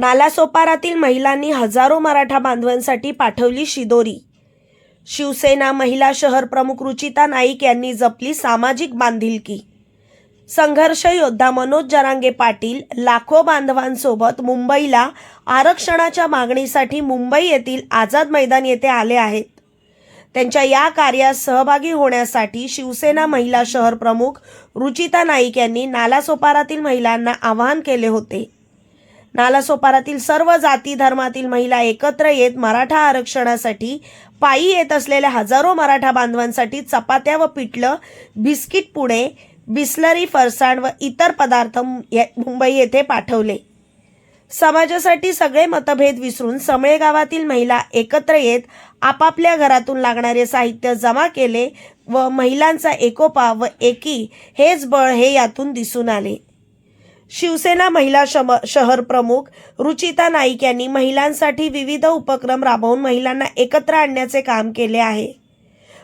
नालासोपारातील महिलांनी हजारो मराठा बांधवांसाठी पाठवली शिदोरी. शिवसेना महिला शहर प्रमुख रुचिता नाईक यांनी जपली सामाजिक बांधिलकी. संघर्ष योद्धा मनोज जरांगे पाटील लाखो बांधवांसोबत मुंबईला आरक्षणाच्या मागणीसाठी मुंबई येथील आझाद मैदान येथे आले आहेत. त्यांच्या या कार्यात सहभागी होण्यासाठी शिवसेना महिला शहर प्रमुख रुचिता नाईक यांनी नालासोपारातील महिलांना आवाहन केले होते. नालासोपारातील सर्व जाती धर्मातील महिला एकत्र येत मराठा आरक्षणासाठी पायी येत असलेल्या हजारो मराठा बांधवांसाठी चपात्या व पिठलं बिस्किट पुडे बिस्लरी फरसाण व इतर पदार्थ मुंबई येथे पाठवले. समाजासाठी सगळे मतभेद विसरून समळे गावातील महिला एकत्र येत आपापल्या घरातून लागणारे साहित्य जमा केले व महिलांचा एकोपा व एकी हेच बळ हे यातून दिसून आले. शिवसेना महिला शम शहर प्रमुख रुचिता नाईक यांनी महिलांसाठी विविध उपक्रम राबवून महिलांना एकत्र आणण्याचे काम केले आहे.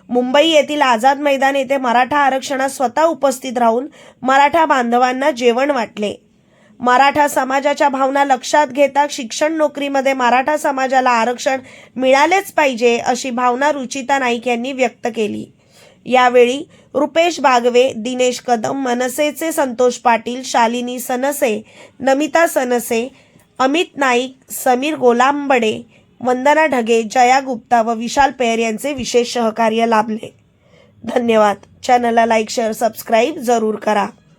मुंबई येथील आझाद मैदान येथे मराठा आरक्षणात स्वतः उपस्थित राहून मराठा बांधवांना जेवण वाटले. मराठा समाजाच्या भावना लक्षात घेता शिक्षण नोकरीमध्ये मराठा समाजाला आरक्षण मिळालेच पाहिजे अशी भावना रुचिता नाईक यांनी व्यक्त केली. यावेळी रुपेश बागवे दिनेश कदम मनसेचे संतोष पाटील शालिनी सनसे नमिता सनसे अमित नाईक समीर गोलांबडे वंदना ढगे जया गुप्ता व विशाल पेयर यांचे विशेष सहकार्य लाभले. धन्यवाद. चॅनलला लाईक शेअर सबस्क्राईब जरूर करा.